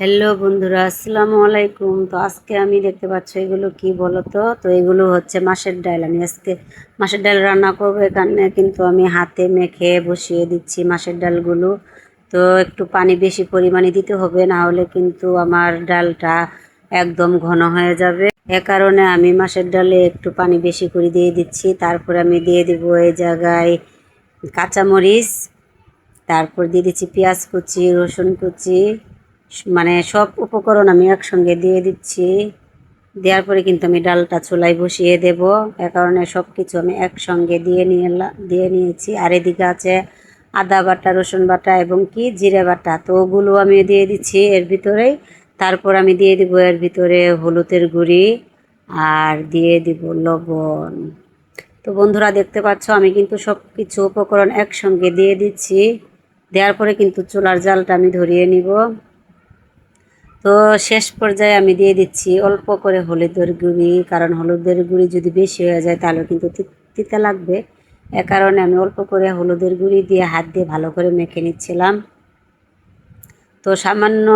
Hello বন্ধুরা, আসসালামু আলাইকুম। তো আজকে আমি দেখতে পাচ্ছ এগুলো কি বলো তো তো এগুলো হচ্ছে মাছের ডাল। আমি আজকে মাছের ডাল রান্না করব এখানে, কিন্তু আমি হাতে মেখে বসিয়ে দিচ্ছি মাছের ডালগুলো। তো একটু পানি বেশি পরিমাণে দিতে হবে, না হলে কিন্তু আমার ডালটা একদম ঘন হয়ে যাবে। এ কারণে আমি মাছের ডালে একটু পানি বেশি করে দিয়ে দিচ্ছি। তারপর আমি দিয়ে দিব এই জায়গায় কাঁচামরিচ, তারপর দিয়ে দিচ্ছি পেঁয়াজ কুচি, রসুন কুচি মানে সব উপকরণ আমি একসঙ্গে দিয়ে দিচ্ছি। দেওয়ার পরে কিন্তু আমি ডালটা চুলায় বসিয়ে দেব। এ কারণে সব কিছু আমি একসঙ্গে দিয়ে নিয়ে দিয়ে নিয়েছি। আর এদিকে আছে আদা বাটা, রসুন বাটা এবং কি? জিরে বাটা। তো ওগুলো আমি দিয়ে দিচ্ছি এর ভিতরেই। তারপর আমি দিয়ে দিব এর ভিতরে হলুদের গুঁড়ি আর দিয়ে দিব লবণ। তো বন্ধুরা দেখতে পাচ্ছ, আমি কিন্তু সব কিছু উপকরণ একসঙ্গে দিয়ে দিচ্ছি। দেওয়ার পরে কিন্তু চুলার জালটা আমি ধরিয়ে নিব। তো শেষ পর্যায়ে আমি দিয়ে দিচ্ছি অল্প করে হলুদের গুঁড়ি, কারণ হলুদের গুঁড়ি যদি বেশি হয়ে যায় তাহলে কিন্তু তিতে লাগবে। এ কারণে আমি অল্প করে হলুদের গুঁড়ি দিয়ে হাত দিয়ে ভালো করে মেখে নিচ্ছিলাম। তো সামান্য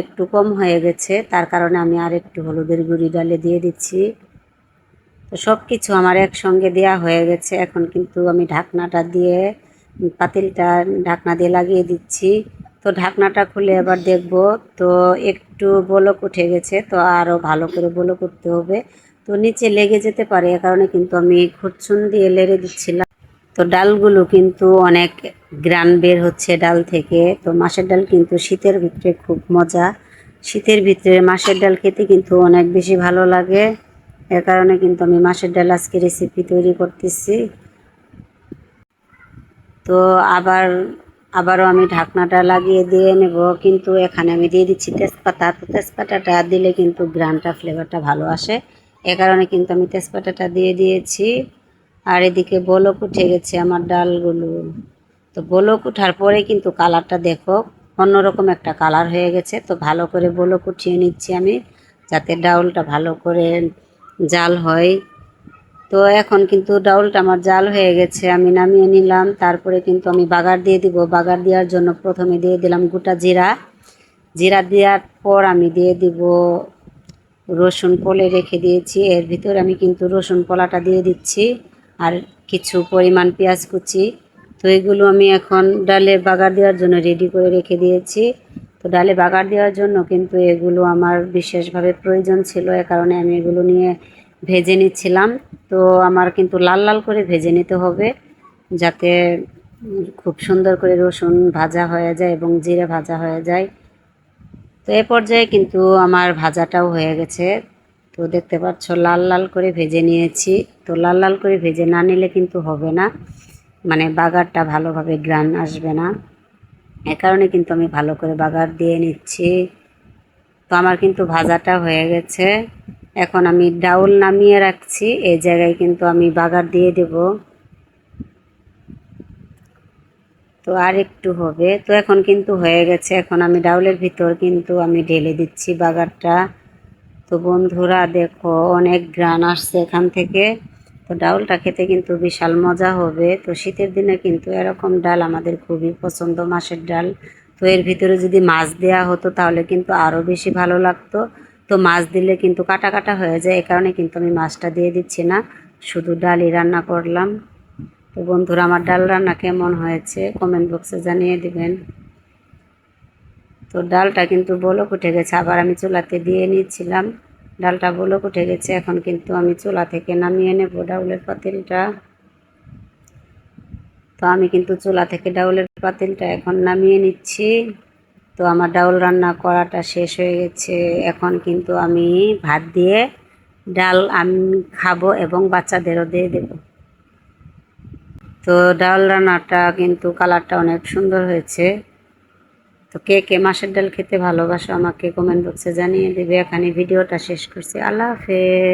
একটু কম হয়ে গেছে, তার কারণে আমি আর একটু হলুদের গুঁড়ি ডালে দিয়ে দিচ্ছি। তো সব কিছু আমার একসঙ্গে দেওয়া হয়ে গেছে, এখন কিন্তু আমি ঢাকনাটা দিয়ে পাতিলটা ঢাকনা দিয়ে লাগিয়ে দিচ্ছি। তো ঢাকনাটা খুলে এবার দেখব। তো একটু বলক উঠে গেছে, তো আরও ভালো করে বলক করতে হবে। তো নিচে লেগে যেতে পারে, এ কারণে কিন্তু আমি খুরচুন দিয়ে লেড়ে দিচ্ছিলাম। তো ডালগুলো কিন্তু অনেক গ্রান বের হচ্ছে ডাল থেকে। তো মাছের ডাল কিন্তু শীতের ভিতরে খুব মজা। শীতের ভিতরে মাছের ডাল খেতে কিন্তু অনেক বেশি ভালো লাগে। এ কারণে কিন্তু আমি মাছের ডাল আজকে রেসিপি তৈরি করতেছি। তো আবার আবারও আমি ঢাকনাটা লাগিয়ে দিয়ে নেব, কিন্তু এখানে আমি দিয়ে দিচ্ছি তেজপাতা। তো তেজপাতাটা দিলে কিন্তু গ্রানটা ফ্লেভারটা ভালো আসে। এ কারণে কিন্তু আমি তেজপাতাটা দিয়ে দিয়েছি। আর এদিকে বলক উঠে গেছে আমার ডালগুলো। তো বলক উঠার পরে কিন্তু কালারটা দেখো, অন্যরকম একটা কালার হয়ে গেছে। তো ভালো করে বলক উঠিয়ে নিচ্ছি আমি, যাতে ডাউলটা ভালো করে জাল হয়। তো এখন কিন্তু ডাউলটা আমার জাল হয়ে গেছে, আমি নামিয়ে নিলাম। তারপরে কিন্তু আমি বাগার দিয়ে দিব। বাগার দেওয়ার জন্য প্রথমে দিয়ে দিলাম গোটা জিরা। জিরা দেওয়ার পর আমি দিয়ে দিব রসুন পলে রেখে দিয়েছি। এর ভিতরে আমি কিন্তু রসুন পলাটা দিয়ে দিচ্ছি আর কিছু পরিমাণ পেঁয়াজ কুচি। তো এগুলো আমি এখন ডালে বাগার দেওয়ার জন্য রেডি করে রেখে দিয়েছি। তো ডালে বাগার দেওয়ার জন্য কিন্তু এগুলো আমার বিশেষভাবে প্রয়োজন ছিল, এ কারণে আমি এগুলো নিয়ে ভেজে নিচ্ছিলাম। তো আমার কিন্তু লাল লাল করে ভেজে নিতে হবে, যাতে খুব সুন্দর করে রসুন ভাজা হয়ে যায় এবং জিরে ভাজা হয়ে যায়। তো এ পর্যায়ে কিন্তু আমার ভাজাটাও হয়ে গেছে। তো দেখতে পাচ্ছ, লাল লাল করে ভেজে নিয়েছি। তো লাল লাল করে ভেজে না নিলে কিন্তু হবে না। মানে বাগারটা ভালোভাবে গ্রান আসবে না। এ কারণে কিন্তু আমি ভালো করে বাগার দিয়ে নিচ্ছি। তো আমার কিন্তু ভাজাটা হয়ে গেছে। এখন আমি ডাউল নামিয়ে রাখছি। এই জায়গায় কিন্তু আমি বাগার দিয়ে দেব। তো আর একটু হবে। তো এখন কিন্তু হয়ে গেছে। এখন আমি ডাউলের ভিতর কিন্তু আমি ঢেলে দিচ্ছি বাগারটা। তো বন্ধুরা, দেখো, অনেক গ্রান আসছে এখান থেকে। তো ডাউলটা খেতে কিন্তু বিশাল মজা হবে। তো শীতের দিনে কিন্তু এরকম ডাল আমাদের খুবই পছন্দ মাছের ডাল। তো এর ভিতরে যদি মাছ দেওয়া হতো তাহলে কিন্তু আরও বেশি ভালো লাগতো। তো মাছ দিলে কিন্তু কাটা কাটা হয়ে যায়, এই কারণে কিন্তু আমি মাছটা দিয়ে দিচ্ছি না। শুধু ডালই রান্না করলাম। তো বন্ধুরা, আমার ডাল রান্না কেমন হয়েছে কমেন্ট বক্সে জানিয়ে দিবেন। তো ডালটা কিন্তু বলক উঠে গেছে, আবার আমি চুলাতে দিয়ে নিচ্ছিলাম ডালটা বলক উঠে গেছে, এখন কিন্তু আমি চুলা থেকে নামিয়ে নেব ডাউলের পাতিলটা। তো আমি কিন্তু চুলা থেকে ডাউলের পাতিলটা এখন নামিয়ে নিচ্ছি। তো আমার ডাউল রান্না করাটা শেষ হয়ে গেছে। এখন কিন্তু আমি ভাত দিয়ে ডাল আমি খাব এবং বাচ্চাদেরও দিয়ে দেব। তো ডাল রান্নাটা কিন্তু কালারটা অনেক সুন্দর হয়েছে। তো কে কে মাছের ডাল খেতে ভালোবাসো আমাকে কমেন্ট বক্সে জানিয়ে দেবে। এখানে ভিডিওটা শেষ করছি। আল্লাহ হাফেজ।